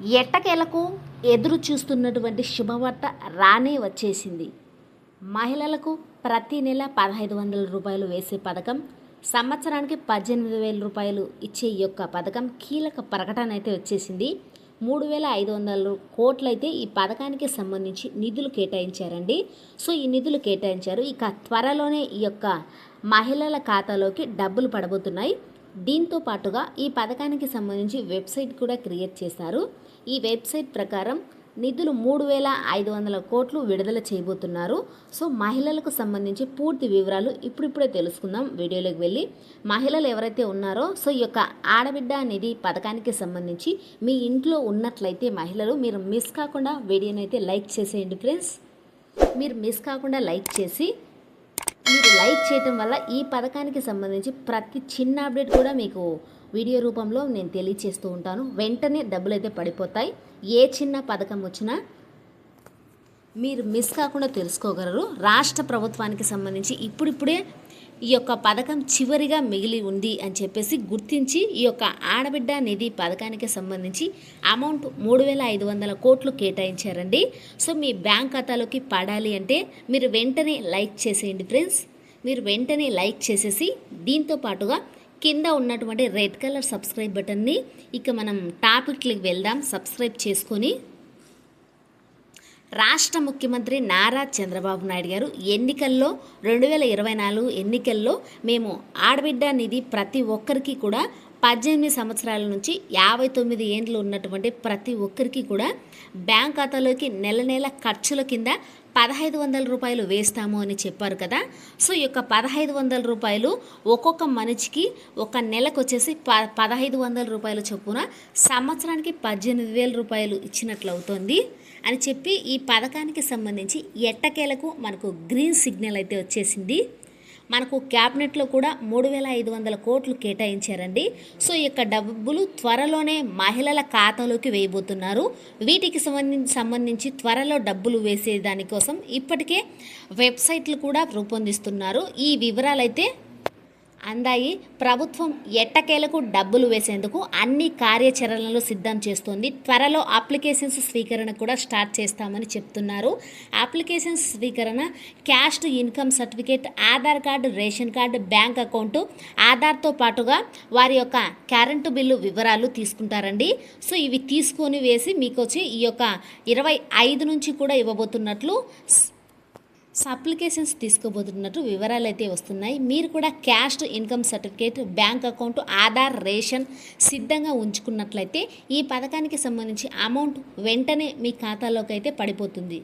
ఎట్టకేలకు ఎదురు చూస్తున్నటువంటి శుభవార్త రానే వచ్చేసింది. మహిళలకు ప్రతి నెల పదహైదు వందల రూపాయలు వేసే పథకం సంవత్సరానికి పద్దెనిమిది వేల రూపాయలు ఇచ్చే ఈ యొక్క పథకం కీలక ప్రకటన అయితే వచ్చేసింది. మూడు వేల ఐదు వందల కోట్లు అయితే ఈ పథకానికి సంబంధించి నిధులు కేటాయించారండి. సో ఈ నిధులు కేటాయించారు. ఇక త్వరలోనే ఈ యొక్క మహిళల ఖాతాలోకి డబ్బులు పడబోతున్నాయి. దీంతో పాటుగా ఈ పథకానికి సంబంధించి వెబ్సైట్ కూడా క్రియేట్ చేశారు. ఈ వెబ్సైట్ ప్రకారం నిధులు మూడు వేల ఐదు వందల కోట్లు విడుదల చేయబోతున్నారు. సో మహిళలకు సంబంధించి పూర్తి వివరాలు ఇప్పుడిప్పుడే తెలుసుకుందాం వీడియోలోకి వెళ్ళి. మహిళలు ఎవరైతే ఉన్నారో సో ఈ యొక్క ఆడబిడ్డ నిధి పథకానికి సంబంధించి మీ ఇంట్లో ఉన్నట్లయితే మహిళలు మీరు మిస్ కాకుండా వీడియోని అయితే లైక్ చేసేయండి ఫ్రెండ్స్. మీరు మిస్ కాకుండా లైక్ చేసి మీరు లైక్ చేయటం వల్ల ఈ పథకానికి సంబంధించి ప్రతి చిన్న అప్డేట్ కూడా మీకు వీడియో రూపంలో నేను తెలియచేస్తూ ఉంటాను. వెంటనే డబ్బులు అయితే పడిపోతాయి. ఏ చిన్న పథకం వచ్చినా మీరు మిస్ కాకుండా తెలుసుకోగలరు. రాష్ట్ర ప్రభుత్వానికి సంబంధించి ఇప్పుడిప్పుడే ఈ యొక్క పథకం చివరిగా మిగిలి ఉంది అని చెప్పేసి గుర్తించి ఈ యొక్క ఆడబిడ్డ నిధి పథకానికి సంబంధించి అమౌంట్ మూడు వేల ఐదు వందల కోట్లు కేటాయించారండి. సో మీ బ్యాంక్ ఖాతాలోకి పడాలి అంటే మీరు వెంటనే లైక్ చేసేయండి ఫ్రెండ్స్. మీరు వెంటనే లైక్ చేసేసి దీంతో పాటుగా కింద ఉన్నటువంటి రెడ్ కలర్ సబ్స్క్రైబ్ బటన్ని ఇక మనం టాపిక్లకి వెళ్దాం. సబ్స్క్రైబ్ చేసుకొని రాష్ట్ర ముఖ్యమంత్రి నారా చంద్రబాబు నాయుడు గారు ఎన్నికల్లో రెండు వేల ఇరవై నాలుగు ఎన్నికల్లో మేము ఆడబిడ్డ నిధి ప్రతి ఒక్కరికి కూడా పద్దెనిమిది సంవత్సరాల నుంచి యాభై తొమ్మిది ఏండ్లు ఉన్నటువంటి ప్రతి ఒక్కరికి కూడా బ్యాంక్ ఖాతాలోకి నెల నెల ఖర్చుల కింద పదహైదు వందల రూపాయలు వేస్తాము అని చెప్పారు కదా. సో ఈ యొక్క పదహైదు వందల రూపాయలు ఒక్కొక్క మనిషికి ఒక నెలకు వచ్చేసి ప పదహైదు వందల రూపాయల చొప్పున సంవత్సరానికి పద్దెనిమిది వేల రూపాయలు ఇచ్చినట్లు అవుతుంది అని చెప్పి ఈ పథకానికి సంబంధించి ఎట్టకేలకు మనకు గ్రీన్ సిగ్నల్ అయితే వచ్చేసింది. మనకు క్యాబినెట్లో కూడా మూడు వేల ఐదు వందల కోట్లు కేటాయించారండి. సో ఈ యొక్క డబ్బులు త్వరలోనే మహిళల ఖాతాలోకి వేయబోతున్నారు. వీటికి సంబంధించి సంబంధించి త్వరలో డబ్బులు వేసే దానికోసం ఇప్పటికే వెబ్సైట్లు కూడా రూపొందిస్తున్నారు. ఈ వివరాలైతే అందాయి ప్రభుత్వం ఎట్టకేలకు డబ్బులు వేసేందుకు అన్ని కార్యాచరణలు సిద్ధం చేస్తోంది. త్వరలో అప్లికేషన్స్ స్వీకరణ కూడా స్టార్ట్ చేస్తామని చెప్తున్నారు. అప్లికేషన్స్ స్వీకరణ caste income certificate Aadhaar card ration card bank account ఆధార్తో పాటుగా వారి యొక్క కరెంటు బిల్లు వివరాలు తీసుకుంటారండి. సో ఇవి తీసుకొని వేసి మీకు వచ్చి ఈ యొక్క ఇరవై ఐదు నుంచి కూడా ఇవ్వబోతున్నట్లు అప్లికేషన్స్ తీసుకోబోతున్నట్టు వివరాలు అయితే వస్తున్నాయి. మీరు కూడా cash income certificate bank account Aadhaar ration సిద్ధంగా ఉంచుకున్నట్లయితే ఈ పథకానికి సంబంధించి అమౌంట్ వెంటనే మీ ఖాతాలోకి అయితే పడిపోతుంది.